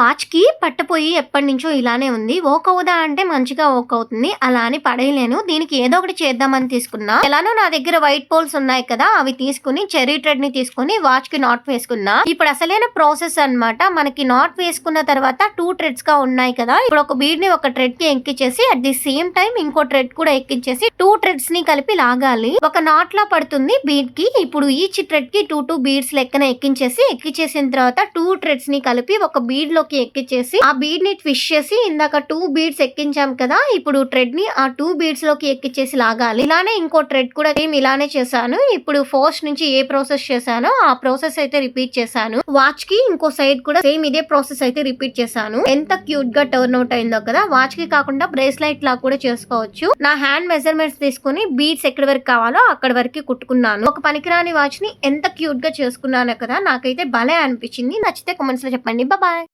వాచ్కి వాచ్కి పట్టపోయి ఎప్పటి నుంచో ఇలానే ఉంది. వర్క్ అవుదా అంటే మంచిగా వర్క్ అవుతుంది. అలా అని పడేయలేను. దీనికి ఏదో ఒకటి చేద్దామని తీసుకున్నా. ఎలానో నా దగ్గర వైట్ పోల్స్ ఉన్నాయి కదా అవి తీసుకుని చెరీ థ్రెడ్ని తీసుకుని వాచ్కి నాట్ వేసుకున్నా. ఇప్పుడు అసలైన ప్రాసెస్ అన్నమాట. మనకి నాట్ వేసుకున్న తర్వాత టూ థ్రెడ్స్గా ఉన్నాయి కదా. ఇప్పుడు ఒక బీడ్ని ఒక థ్రెడ్కి ఎక్కించేసి అట్ ది సేమ్ టైం ఇంకో థ్రెడ్ కూడా ఎక్కించేసి టూ థ్రెడ్స్ని కలిపి లాగాలి. ఒక నాట్ లా పడుతుంది బీడ్కి ఇప్పుడు ఈచ్ థ్రెడ్కి టూ టూ బీడ్స్ లెక్కన ఎక్కించేసి ఎక్కించేసిన తర్వాత టూ థ్రెడ్స్ని కలిపి ఒక బీడ్లో లోకి ఎక్కించేసి ఆ బీడ్ని ట్విస్ట్ చేసి ఇందాక టూ బీడ్స్ ఎక్కించాం కదా ఇప్పుడు ట్రెడ్ని ఆ టూ బీడ్స్లోకి ఎక్కించేసి లాగాలి. ఇలానే ఇంకో ట్రెడ్ కూడా సేమ్ ఇలానే చేశాను. ఇప్పుడు ఫస్ట్ నుంచి ఏ ప్రాసెస్ చేశానో ఆ ప్రాసెస్ అయితే రిపీట్ చేశాను. వాచ్కి ఇంకో సైడ్ కూడా సేమ్ ఇదే ప్రాసెస్ అయితే రిపీట్ చేశాను. ఎంత క్యూట్గా టర్న్ అవుట్ అయిందో కదా వాచ్కి కాకుండా బ్రేస్లైట్ లా కూడా చేసుకోవచ్చు. నా హ్యాండ్ మెజర్మెంట్స్ తీసుకుని బీడ్స్ ఎక్కడి వరకు కావాలో అక్కడ వరకు కుట్టుకున్నాను. ఒక పనికిరాని వాచ్ని ఎంత క్యూట్గా చేసుకున్నాను కదా నాకైతే భలే అనిపించింది. నచ్చితే కామెంట్స్లో చెప్పండి. బాయ్